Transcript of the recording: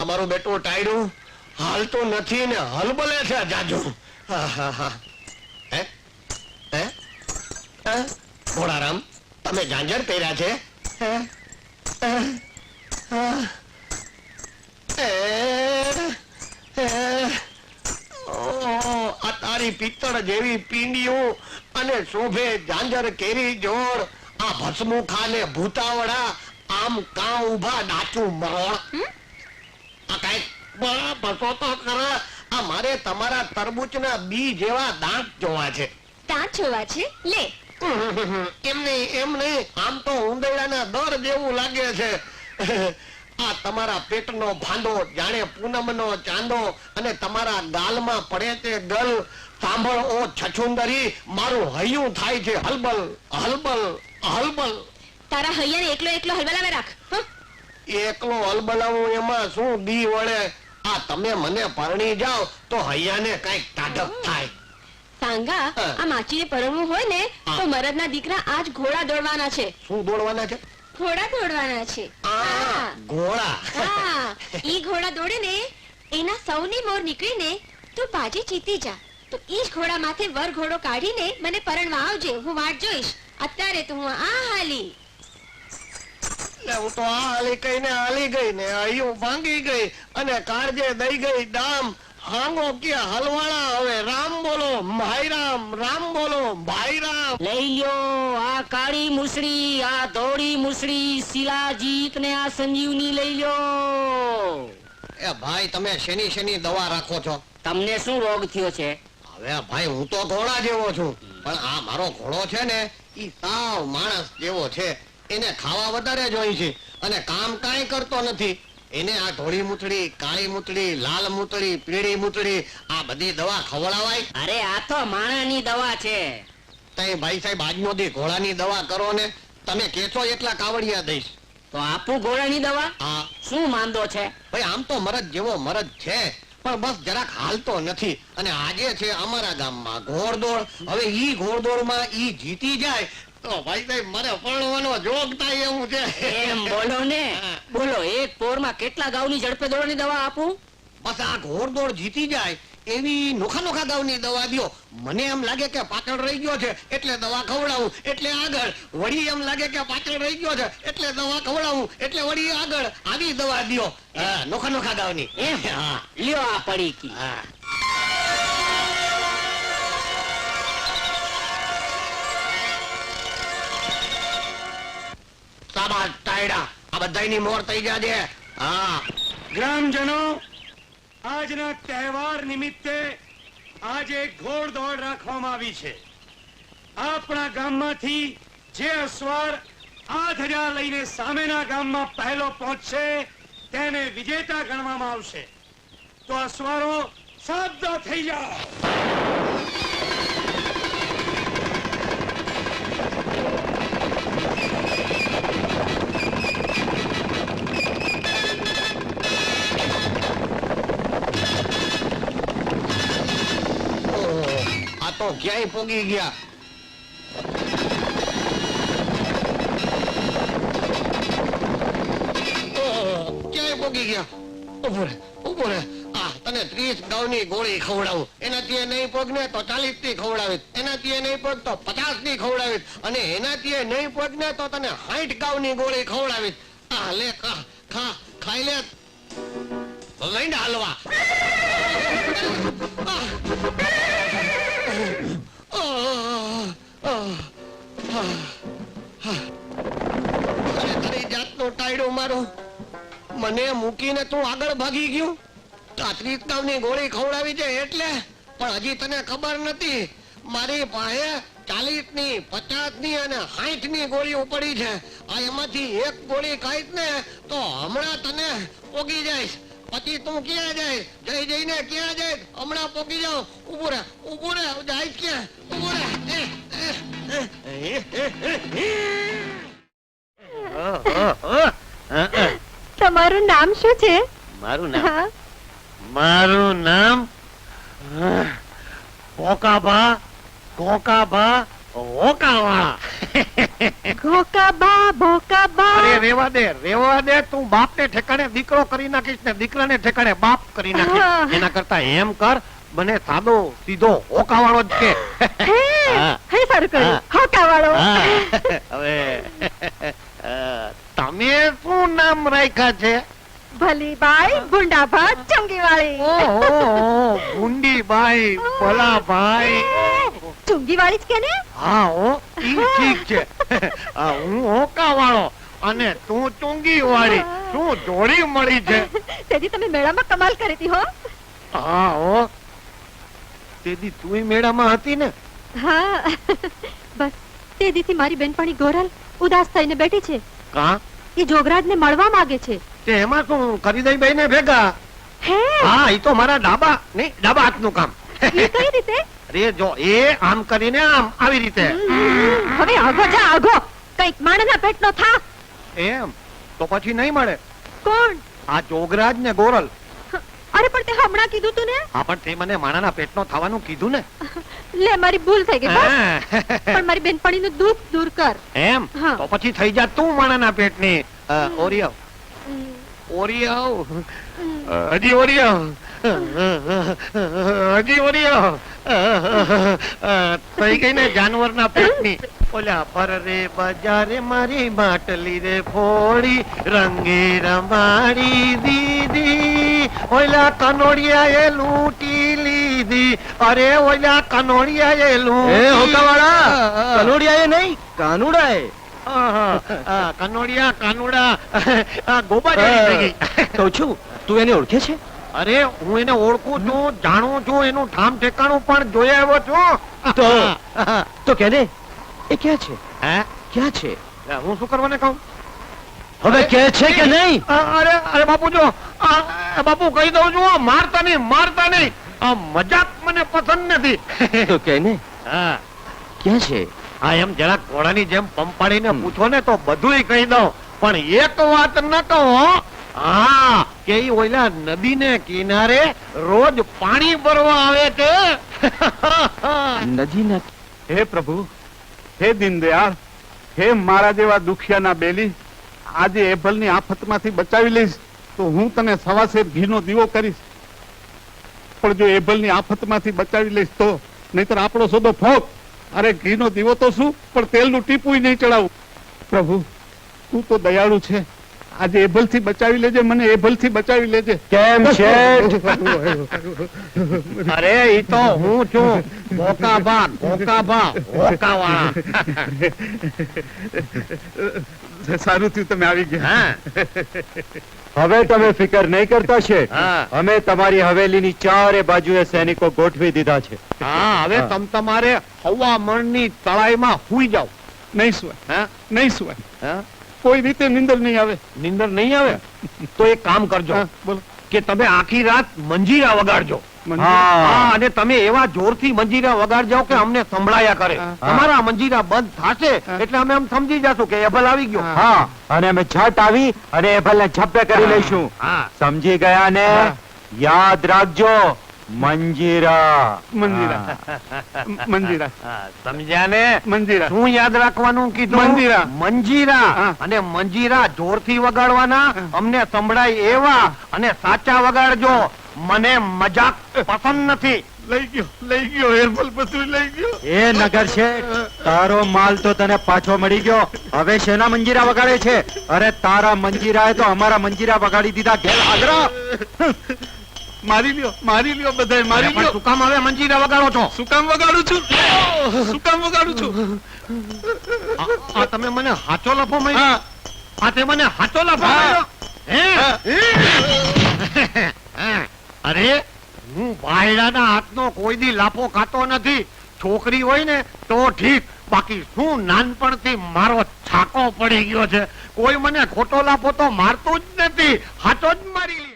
અમારું બેટું ટાયડું હાલતું નથી ને હલબલે છે, જાજુ? ભોળારામ, તમે ઝાંઝર પહેર્યા છે? આ પિત્તળ જેવી પીંડિયું અને શોભે ઝાંઝર કેરી જોર આ ભસ્મુખા ભૂતાવડા આમ કાં ઊભા ડાચું મરણ આ કાંઈક બસો તો ખરા. આ મારે તમારા તરબૂચના બી જેવા દાંત જોવા છે. દાંત જોવા છે? લે. એમ નહીં એમ નહીં. આમ તો ઉંદરડાના દર જેવું લાગે છે. આ તમારા પેટનો ભાંડો જાણે પૂનમનો ચાંદો અને તમારા ગાલમાં પડે તે ગલ. સાંભળ ઓ છછુંદરી મારું હૈયું થાય છે હલબલ હલબલ હલબલ. તારા હૈયાને એકલો એકલો હલબલાવે રાખ એકલો હલબલાવું એમાં શું દી વળે? આ તમે મને પરણી જાઓ તો હૈયાને કંઈક તાડક થાય. સાંગા. આ માચીને પરણવું હોય ને તો મરદના દીકરા આજ ઘોડા દોડવાના છે. શું દોડવાના છે? ઘોડા દોડવાના છે. ઘોડા. હા. ઈ ઘોડા દોડે ને એના સૌની મોર નીકળીને તું પાછી જીતી જા. તો ઈ ઘોડા માથે વર ઘોડો કાઢીને મને પરણવા આવજે. હું વાટ જોઈશ. અત્યારે તું આ હાલી. એટલે હું તો આ હાલી ને હાલી ગઈ ને હૈયું ભાંગી ગઈ અને કાળજે દઈ ગઈ દામ હાંગો કે હલવાળા હવે. રામ બોલો ભાઈ રામ રામ બોલો ભાઈ રામ. લઈ લ્યો આ કાળી મુસળી આ ધોળી મુસળી શિલાજીત ને આ સંજીવની લઈ લ્યો. એ ભાઈ તમે શેની શેની દવા રાખો છો? તમને શું રોગ થયો છે? હવે ભાઈ હું તો ઘોડા જેવો છું. પણ આ મારો ઘોડો છે ને ઈ સાવ માણસ જેવો છે. એને ખાવા વધારે જોઈ છે. અને કામ કાંઈ કરતો નથી. એને આ ધોળી મૂતળી કાળી મૂતળી લાલ મૂતળી પીળી મૂતળી આ બધી દવા ખવડાવાય? અરે આ તો માણાની દવા છે. તઈ ભાઈ સાહેબ આજનો દી ઘોડાની દવા કરો ને તમે કેછો એટલા કાવડિયા દઈશ. તો આપું ઘોડાની દવા? હા. શું માંદો છે? ભાઈ આમ તો મરદ જેવો મરદ છે પણ બસ જરાક હાલતો નથી. અને આજે છે અમારા ગામમાં ઘોડદોડ. હવે ઈ ઘોડદોડમાં ઈ જીતી જાય તો ભાઈ સાહેબ મારે પરણવાનો જોગ થાય એવું છે. એમ બોલો ને. બોલો એક પોરમાં કેટલા ગાઉની ઝડપે દોડવાની દવા આપું? બસ આ ઘોડદોડ જીતી જાય એવી નોખા નોખા ગાવની દવા દ્યો મને એમ લાગે કે પાછળ રહી ગયો છે એટલે દવા ખવડાવું એટલે આગળ. વળી એમ લાગે કે પાછળ રહી ગયો છે એટલે દવા ખવડાવું એટલે વળી આગળ. આવી દવા દ્યો હા, નોખા નોખા ગાવની લ્યો આ પડીકી. હા. મોર થઈ જાજે હા. ગ્રામજનો, આજના તહેવાર નિમિત્તે આજે ઘોડ દોડ રાખવામાં આવી છે. આપણા ગામમાંથી જે અસવાર આ હજાર લઈને સામેના ગામમાં પહેલો પહોંચશે, તેને વિજેતા ગણવામાં આવશે. તો અસવારો સાબદા થઈ જાઓ. ક્યાંય પોગી ગયા? ક્યાંય પોગી ગયા? ઊભો રે તને ત્રીસ ગાઉની ગોળી ખવડાવું. એનાથી નહીં પગ ને તો ચાલીસની ખવડાવીશ. એનાથી નહીં પગ તો પચાસની ખવડાવીશ. અને એનાથી નહીં પગ ને તો તને સાઠ ગાઉની ગોળી ખવડાવીશ. આ, લે, ખા ખા, ખાઈ લે. લઈને હાલવા. અરે તારી જાતનો ટાયડો મારો, મને મૂકીને તું આગળ ભાગી ગયું? ગામની ગોળી ખવડાવી છે એટલે? પણ હજી તને ખબર નથી, મારી પાસે ચાલીસની અને સાઠની ગોળીઓ છે. આ એમાંથી એક ગોળી ખાઈશ ને, તો હમણાં તને ઓગી જઈશ. પછી તું ક્યાં જાય? જઈ જઈને ક્યાં જાય? હમણાં પોકી જાવ ઉભું રહે ઉભું રહે જાય ક્યાં? ઉભું એ. તમારું નામ શું છે? મારું નામ? મારું નામ? કોકાભા કોકાભા હોકાવાળા ઘોકાબા ભોકાબા. અરે રેવા દે રેવા દે તું બાપ ને ઠેકાણે દીકરો કરી નાખીશ ને દીકરાને ઠેકાણે બાપ કરી નાખીશ. એના કરતા એમ કર મને સાદો સીધો હોકાવાળો જ છે હે સારું કર્યું. હોકાવાળો. હવે તમે શું નામ રાખ્યા છે? ભલીબાઈ ગુંડાભાઈ ચુંગીવાળી. ઓહો ગુંડીબાઈ ભલાભાઈ. ચુંગીવાળી જ કે ને? હા હો ઈ ઠીક છે. આ હું હોકાવાળો અને તું ચુંગી વાળી તું જોડી મળી છે? તેથી તમે મેળામાં કમાલ કરી હતી હો. હા હો. તેથી તુંય મેળામાં હતી ને? હા. બસ તે દીથી મારી બેનપણી ગોરલ ઉદાસ થઈને બેઠી છે. કા એ જોગરાજને મળવા માંગે છે. તે એમાં શું કરી દઈ બેને ભેગા? હે? હા ઈ તો મારા ડાબા નહીં ડાબા હાથનું કામ. એ કઈ રીતે? અરે જો એ આમ કરીને આમ આવી રીતે. હવે આગો જા આગો કંઈક માણસના પેટનો થા. એમ? તો પછી નહીં મળે. કોણ? આ જોગરાજ ને ગોરલ. અરે પણ તે હમણાં કીધું તું ને? હા પણ તે મને માણાના પેટનો થવાનું કીધું ને. લે મારી ભૂલ થઈ ગઈ. પણ મારી બેનપણીનું દુઃખ દૂર કર. એમ. તો પછી થઈ જા તું માણાના પેટની. અ, ઓરિયો. હમ, ઓરિયો. હમ. અ, હજી ઓરિયો. હજી ઓરિયો. અ, થઈ ગઈ ને જાનવરના પેટની. ઓલા પર રે બજારે મારી માટલી રે ફોડી રંગે રમાડી દીધી. ઓલા કનોડિયા એ લૂંટી લીધી. અરે ઓલા કનોડિયા એ લૂંટી કનોડિયા એ નહીં કાનુડા એ કનોડિયા કાનુડા આ ગોબા જેવી થઈ ગઈ. કહું છું તું એને ઓળખે છે? અરે હું એને ઓળખું છું જાણું છું એનું ઠામ ઠેકાણું પણ જોઈ આવ્યો છું. તો? તો કે દે એ ક્યાં છે? હે? ક્યાં છે? હું શું કરવાને કહું? હવે કે છે કે નહીં? અરે અરે બાપુ જો બાપુ કહી દઉં છું મારતા નહીં મારતા નહીં. આ મજાક મને પસંદ નથી. તો કે ને હા. ક્યાં છે? આ એમ જરાક ઘોડાની જેમ પંપાડીને પૂછો ને તો બધુંય કહી દઉં. પણ એક વાત ન કહો. હો. હા કે ઈ ઓલા નદીને કિનારે રોજ પાણી ભરવા આવે છે? નદીના હે પ્રભુ હે દીનદયાળ હે મારા જેવા દુખિયાના બેલી આજે એભલની આફતમાંથી બચાવી લઈશ તો હું તને સવાસેર ઘીનો દીવો કરીશ. પણ જો એભલની આફતમાંથી બચાવી લઈશ તો નહીતર આપણો સોદો ફોક. અરે ઘીનો દીવો તો શું? પણ તેલનું ટીપું નહીં ચડાવું. પ્રભુ તું તો દયાળુ છે. આજે એભલથી બચાવી લેજે મને એભલથી બચાવી લેજે. કેમ છે? અરે ઈ તો હું છું. ભોકાભા ભોકાભા ભોકાવાળા સારું થયું તમે આવી ગયા. હા. હવે તમે ફિકર નહીં કરતા છે હા. અમે તમારી હવેલીની ચારે બાજુએ સૈનિકો ગોઠવી દીધા છે. હા હવે તમ તમારે હવા મણની તળાઈમાં હુઈ જાવ નહીં સુવાય હા? નહીં સુવાય હા? કોઈ રીતે નિંદર નહીં આવે. નિંદર નહીં આવે? તો એક કામ કરજો. બોલો. કે તમે આખી રાત મંજીરા વગાડજો. હા. અને તમે એવા જોરથી મંજીરા વગાડજો કે અમને સંભળાયા કરે. તમારા મંજીરા બંધ થશે એટલે અમે એમ સમજી જશું કે એભલ આવી ગયો. હા. અને અમે છટ આવી અને એ ભલે ઝપ્પે કરી લઈશું. સમજી ગયા ને? યાદ રાખજો. મંજીરા. મંજીરા. મંજીરા. સમજ્યા ને મંજીરા. શું યાદ રાખવાનું કીધું? મંજીરા. મંજીરા. અને મંજીરા જોરથી વગાડવાના? અમને સંભળાય એવા અને સાચા વગાડજો. મને મજાક પસંદ નથી. લઈ ગયો લઈ ગયો લઈ ગયો. એ નગર છે તારો માલ તો તને પાછો મળી ગયો. હવે શેના મંજીરા વગાડે છે? અરે તારા મંજીરાએ તો અમારા મંજીરા વગાડી દીધા. ઘેર આગ્રા મારી લ્યો મારી લ્યો બધાય મારી લ્યો. શું કામ હવે મંજીરા વગાડો છો. શું કામ વગાડું છું. શું કામ વગાડું છું. આ- તમે મને હાચો લફો મળ્યો? હા. આ તે મને હાચો લફો મળ્યો? હે? અરે હું ભાયડાના હાથનો કોઈ દી લાફો ખાતો નથી. છોકરી હોય ને તો ઠીક. બાકી શું નાનપણથી મારો છાકો પડી ગયો છે? કોઈ મને ખોટો લાફો તો મારતું જ નથી. હાચો જ મારી